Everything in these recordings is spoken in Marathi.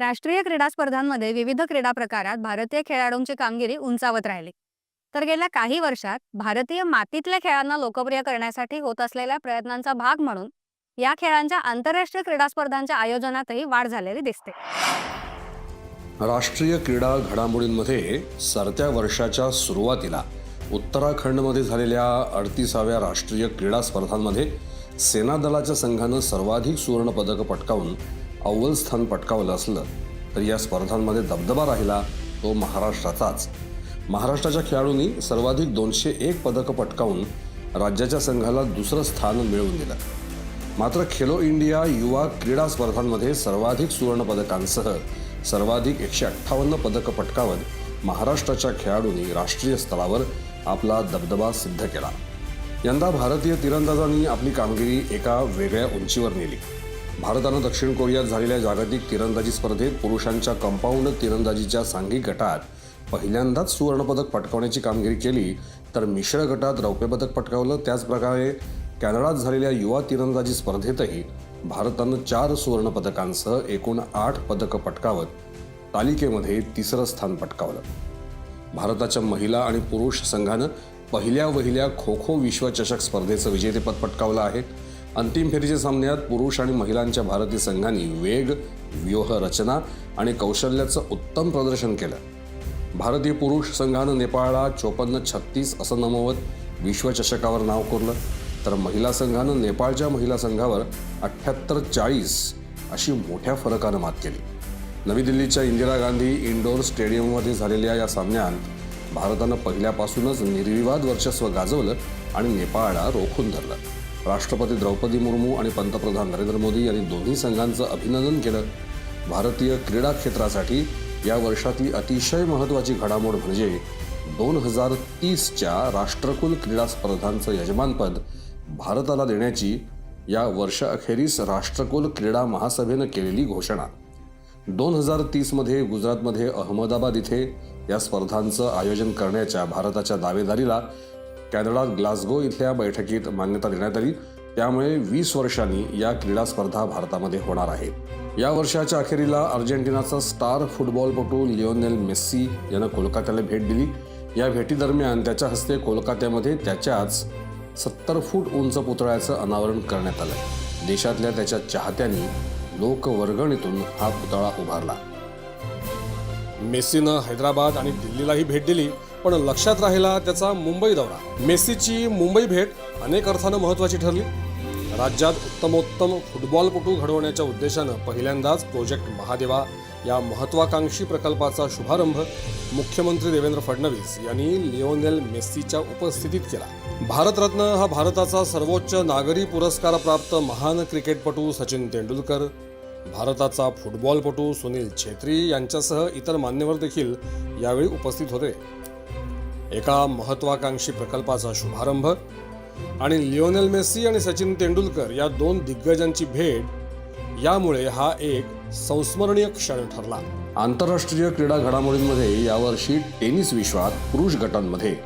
राष्ट्रीय क्रीडा स्पर्धांमध्ये विविध क्रीडा प्रकारात भारतीय खेळाडूंची कामगिरी उंचावत राहिली. तर गेल्या काही वर्षात भारतीय मातीतल्या खेळांना लोकप्रिय करण्यासाठी होत असलेल्या प्रयत्नांचा भाग म्हणून या खेळांच्या आंतरराष्ट्रीय क्रीडा स्पर्धांच्या आयोजनातही वाढ झालेली दिसते. राष्ट्रीय क्रीडा घडामोडींमध्ये सरत्या वर्षाच्या सुरुवातीला उत्तराखंडमध्ये झालेल्या अडतीसाव्या राष्ट्रीय क्रीडा स्पर्धांमध्ये सेना दलाच्या संघानं सर्वाधिक सुवर्णपदकं पटकावून अव्वल स्थान पटकावलं असलं तर या स्पर्धांमध्ये दबदबा राहिला तो महाराष्ट्राचाच. महाराष्ट्राच्या खेळाडूंनी सर्वाधिक दोनशे एक पदकं पटकावून राज्याच्या संघाला दुसरं स्थान मिळवून दिलं. मात्र खेलो इंडिया युवा क्रीडा स्पर्धांमध्ये सर्वाधिक सुवर्णपदकांसह सर्वाधिक एकशे अठ्ठावन्न पदकं पटकावत महाराष्ट्राच्या खेळाडूंनी राष्ट्रीय स्तरावर आपला दबदबा सिद्ध केला. यंदा भारतीय तिरंदाजांनी आपली कामगिरी एका वेगळ्या उंचीवर नेली. भारतानं दक्षिण कोरियात झालेल्या जागतिक तिरंदाजी स्पर्धेत पुरुषांच्या कंपाऊंड तिरंदाजीच्या सांघिक गटात पहिल्यांदाच सुवर्णपदक पटकावण्याची कामगिरी केली तर मिश्र गटात रौप्यपदक पटकावलं. त्याचप्रकारे कॅनडात झालेल्या युवा तिरंदाजी स्पर्धेतही भारतानं चार सुवर्णपदकांसह एकूण आठ पदकं पटकावत तालिकेमध्ये तिसरं स्थान पटकावलं. भारताच्या महिला आणि पुरुष संघानं पहिल्या वहिल्या खो खो विश्वचषक स्पर्धेचं विजेतेपद पटकावलं आहे. अंतिम फेरीच्या सामन्यात पुरुष आणि महिलांच्या भारतीय संघांनी वेग व्यूह रचना आणि कौशल्याचं उत्तम प्रदर्शन केलं. भारतीय पुरुष संघानं नेपाळला चोपन्न छत्तीस असं नमवत विश्वचषकावर नाव कोरलं. तर महिला संघानं नेपाळच्या महिला संघावर अठ्ठ्याहत्तर चाळीस अशी मोठ्या फरकानं मात केली. नवी दिल्लीच्या इंदिरा गांधी इंडोर स्टेडियममध्ये झालेल्या या सामन्यात भारतानं पहिल्यापासूनच निर्विवाद वर्चस्व गाजवलं आणि नेपाळला रोखून धरलं. राष्ट्रपती द्रौपदी मुर्मू आणि पंतप्रधान नरेंद्र मोदी यांनी दोन्ही संघांचं अभिनंदन केलं. भारतीय क्रीडा क्षेत्रासाठी या वर्षातली अतिशय महत्त्वाची घडामोड म्हणजे दोन हजार तीसच्या राष्ट्रकुल क्रीडा स्पर्धांचं यजमानपद भारताला देण्याची या वर्षअखेरीस राष्ट्रकुल क्रीडा महासभेनं केलेली घोषणा. दोन हजार तीसमध्ये गुजरातमध्ये अहमदाबाद इथे या स्पर्धांचं आयोजन करण्याच्या भारताच्या दावेदारीला कॅनडात ग्लासगो इथल्या बैठकीत मान्यता देण्यात आली. त्यामुळे वीस वर्षांनी या क्रीडा स्पर्धा भारतामध्ये होणार आहेत या वर्षाच्या अखेरीला अर्जेंटिनाचा स्टार फुटबॉलपटू लिओनेल मेस्सी यानं कोलकात्याला भेट दिली. या भेटीदरम्यान त्याच्या हस्ते कोलकात्यामध्ये त्याच्याच सत्तर फूट उंच पुतळ्याचं अनावरण करण्यात आलं. देशातल्या त्याच्या चाहत्यांनी लोकवर्गणीतून हा पुतळा उभारला. मेस्सीनं हैदराबाद आणि दिल्लीलाही भेट दिली. पण लक्षात राहिला त्याचा मुंबई दौरा. मेस्सीची मुंबई भेट अनेक अर्थानं महत्त्वाची ठरली. राज्यात उत्तमोत्तम फुटबॉलपटू घडवण्याच्या उद्देशानं पहिल्यांदाच प्रोजेक्ट महादेवा या महत्वाकांक्षी प्रकल्पाचा शुभारंभ मुख्यमंत्री देवेंद्र फडणवीस यांनी लिओनेल मेस्सीच्या उपस्थितीत केला. भारतरत्न हा भारताचा सर्वोच्च नागरी पुरस्कारप्राप्त महान क्रिकेटपटू सचिन तेंडुलकर भारताचा फुटबॉलपटू सुनील छेत्री यांच्यासह इतर मान्यवर देखील यावेळी उपस्थित होते. एका महत्वाकांक्षी प्रकल्पाचा शुभारंभ. आणि लिओनेल मेस्सी आणि सचिन तेंडुलकर या दोन दिग्गजांची भेट यामुळे हा एक संस्मरणीय क्षण ठरला. आंतरराष्ट्रीय क्रीडा घडामोडींमध्ये यावर्षी टेनिस विश्वात पुरुष गटांमध्ये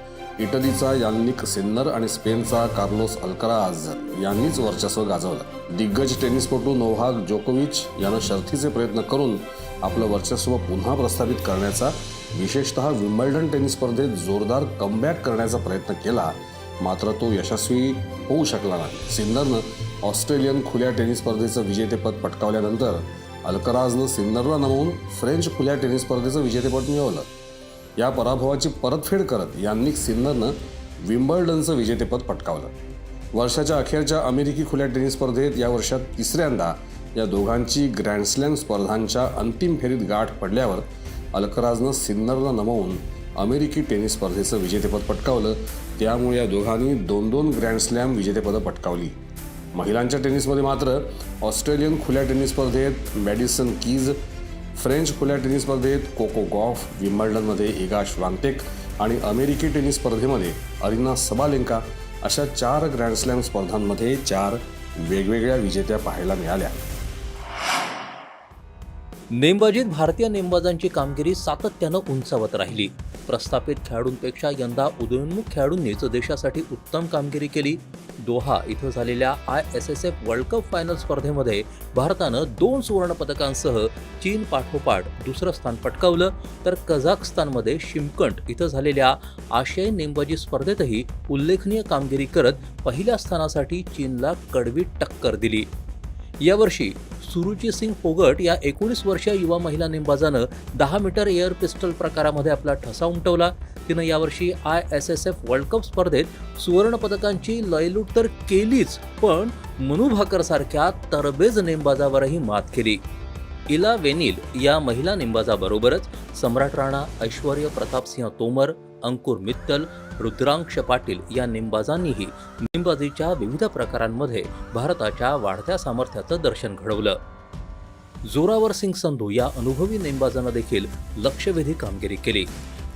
इटलीचा यान्निक सिन्नर आणि स्पेनचा कार्लोस अल्कराज यांनीच वर्चस्व गाजवलं. दिग्गज टेनिसपटू नोव्हाक जोकोविच यानं शर्थीचे प्रयत्न करून आपलं वर्चस्व पुन्हा प्रस्थापित करण्याचा विशेषतः विम्बल्डन टेनिस स्पर्धेत जोरदार कमबॅक करण्याचा प्रयत्न केला. मात्र तो यशस्वी होऊ शकला नाही. सिन्नरनं ऑस्ट्रेलियन खुल्या टेनिस स्पर्धेचं विजेतेपद पटकावल्यानंतर अल्कराजनं सिन्नरला नमवून फ्रेंच खुल्या टेनिस स्पर्धेचं विजेतेपद मिळवलं. या पराभवाची परतफेड करत यांनिक सिन्नरनं विम्बल्डनचं विजेतेपद पटकावलं. वर्षाच्या अखेरच्या अमेरिकी खुल्या टेनिस स्पर्धेत या वर्षात तिसऱ्यांदा या दोघांची ग्रँडस्लॅम स्पर्धांच्या अंतिम फेरीत गाठ पडल्यावर अल्कराजनं सिन्नरला नमवून अमेरिकी टेनिस स्पर्धेचं विजेतेपद पटकावलं. त्यामुळे या दोघांनी दोन दोन ग्रँडस्लॅम विजेतेपदं पटकावली. महिलांच्या टेनिसमध्ये मात्र ऑस्ट्रेलियन खुल्या टेनिस स्पर्धेत मॅडिसन कीज फ्रेंच खुल्या टेनिस स्पर्धेत कोको गॉफ विम्बल्डनमध्ये इगा श्वांतेक आणि अमेरिकी टेनिस स्पर्धेमध्ये अरिना सबालेंका अशा चार ग्रँडस्लॅम स्पर्धांमध्ये चार वेगवेगळ्या विजेत्या पाहायला मिळाल्या. नेमबाजीत भारतीय नेमबाजांची कामगिरी सातत्यानं उंचावत राहिली. प्रस्थापित खेळाडूंपेक्षा यंदा उदयोन्मुख खेळाडूंनीच देशासाठी उत्तम कामगिरी केली. दोहा इथं झालेल्या I S S F world cup final स्पर्धेमध्ये भारतानं दोन सुवर्णपदकांसह चीन पाठोपाठ दुसरं स्थान पटकावलं. तर कझाकस्तानमध्ये शिमकंट इथं झालेल्या आशियाई नेमबाजी स्पर्धेतही उल्लेखनीय कामगिरी करत पहिल्या स्थानासाठी चीनला कडवी टक्कर दिली. यावर्षी सुरुची सिंग फोगट या एकोणीस वर्षीय युवा महिला नेमबाजानं दहा मीटर एअर पिस्टल प्रकारामध्ये आपला ठसा उमटवला. तिनं यावर्षी I S S F world cup स्पर्धेत सुवर्णपदकांची लयलूट तर केलीच पण मनु भाकरसारख्या तरबेज नेमबाजावरही मात केली. इला वेनिल या महिला नेमबाजाबरोबरच सम्राट राणा ऐश्वर्य प्रतापसिंह तोमर अंकुर मित्तल रुद्रांक्ष पाटील या नेमबाजांनीही नेमबाजीच्या विविध प्रकारांमध्ये भारताच्या वाढत्या सामर्थ्याचं दर्शन घडवलं. जोरावर सिंग संधू या अनुभवी नेमबाजानं देखील लक्षवेधी कामगिरी केली.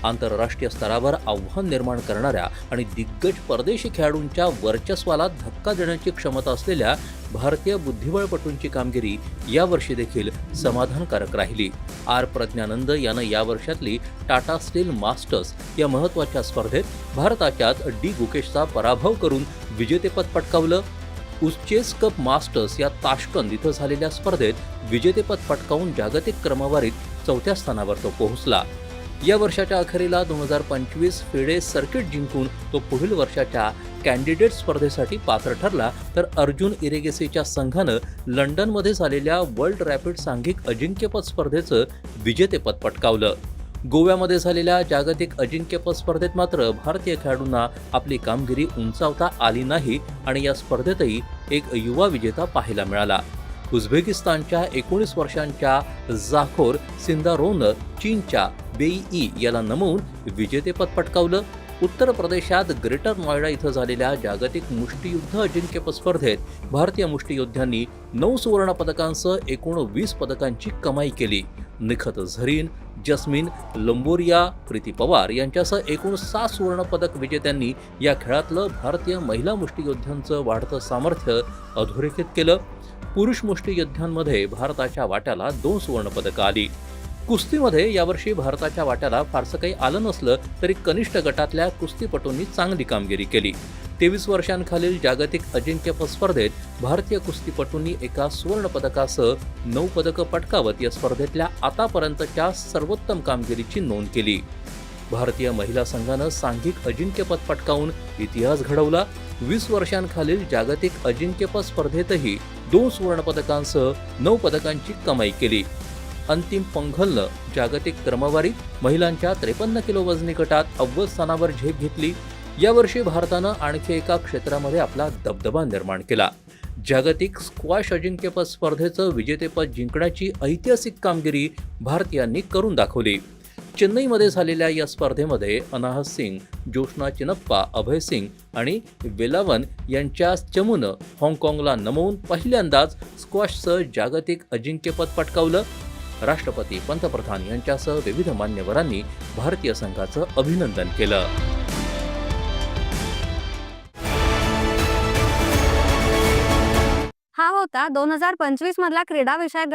आंतरराष्ट्रीय स्तरावर आव्हान निर्माण करणाऱ्या आणि दिग्गज परदेशी खेळाडूंच्या वर्चस्वाला धक्का देण्याची क्षमता असलेल्या भारतीय बुद्धिबळपटूंची कामगिरी यावर्षी देखील समाधानकारक राहिली. आर. प्रज्ञानंद यानं या वर्षातली टाटा स्टील मास्टर्स या महत्त्वाच्या स्पर्धेत भारताच्याच डी. गुकेशचा पराभव करून विजेतेपद पटकावलं. उस्चेस कप मास्टर्स या ताशकंद इथं झालेल्या स्पर्धेत विजेतेपद पटकावून जागतिक क्रमवारीत चौथ्या स्थानावर तो पोहोचला. या वर्षाच्या अखेरीला दोन हजार पंचवीस फेडे सर्किट जिंकून तो पुढील वर्षाच्या कॅन्डिडेट स्पर्धेसाठी पात्र ठरला. तर अर्जुन इरेगेसीच्या संघानं लंडनमध्ये झालेल्या वर्ल्ड रॅपिड सांघिक अजिंक्यपद स्पर्धेचं विजेतेपद पटकावलं. गोव्यामध्ये झालेल्या जागतिक अजिंक्यपद स्पर्धेत मात्र भारतीय खेळाडूंना आपली कामगिरी उंचावता आली नाही आणि या स्पर्धेतही एक युवा विजेता पाहायला मिळाला. उझबेकिस्तानच्या एकोणीस वर्षांच्या जाखोर सिंदारोनं चीनच्या बेई याला नमवून विजेतेपद पटकावलं. उत्तर प्रदेशात ग्रेटर नोएडा इथं झालेल्या जागतिक मुष्टियुद्ध अजिंक्यपद स्पर्धेत भारतीय मुष्टियोद्ध्यांनी नऊ सुवर्ण पदकांसह एकूण वीस पदकांची कमाई केली. निखत झरीन जस्मिन लंबोरिया प्रीती पवार यांच्यासह एकूण सहा सुवर्णपदक विजेत्यांनी या खेळातलं भारतीय महिला मुष्टियोद्ध्यांचं वाढतं सामर्थ्य अधोरेखित केलं. पुरुष मुष्टियोद्ध्यांमध्ये भारताच्या वाट्याला दोन सुवर्णपदकं आली. कुस्तीमध्ये यावर्षी भारताच्या वाट्याला फारसं काही आलं नसलं तरी कनिष्ठ गटातल्या कुस्तीपटूंनी चांगली कामगिरी केली. तेवीस वर्षांखालील जागतिक अजिंक्यपद स्पर्धेत भारतीय कुस्तीपटूंनी एका सुवर्णपदकासह नऊ पदकं पटकावत या स्पर्धेतल्या आतापर्यंतच्या सर्वोत्तम कामगिरीची नोंद केली. भारतीय महिला संघानं सांघिक अजिंक्यपद पटकावून इतिहास घडवला वीस वर्षांखालील जागतिक अजिंक्यपद स्पर्धेतही दोन सुवर्णपदकांसह नऊ पदकांची कमाई केली. अंतिम पंघलनं जागतिक क्रमवारीत महिलांच्या त्रेपन्न किलो वजनी गटात अव्वल स्थानावर झेप घेतली. यावर्षी भारतानं आणखी एका क्षेत्रामध्ये आपला दबदबा निर्माण केला. जागतिक स्क्वॅश अजिंक्यपद स्पर्धेचं विजेतेपद जिंकण्याची ऐतिहासिक कामगिरी भारतीयांनी करून दाखवली. चेन्नईमध्ये झालेल्या या स्पर्धेमध्ये अनाहत सिंग जोशना चिनप्पा अभय सिंग आणि वेलावन यांच्या चमूनं हाँगकाँगला नमवून पहिल्यांदाच स्क्वॉशचं जागतिक अजिंक्यपद पटकावलं. राष्ट्रपती पंतप्रधान यांच्यासह विविध मान्यवरांनी भारतीय संघाचं अभिनंदन केलं. हा होता दोन हजार पंचवीस मधला क्रीडा विषयक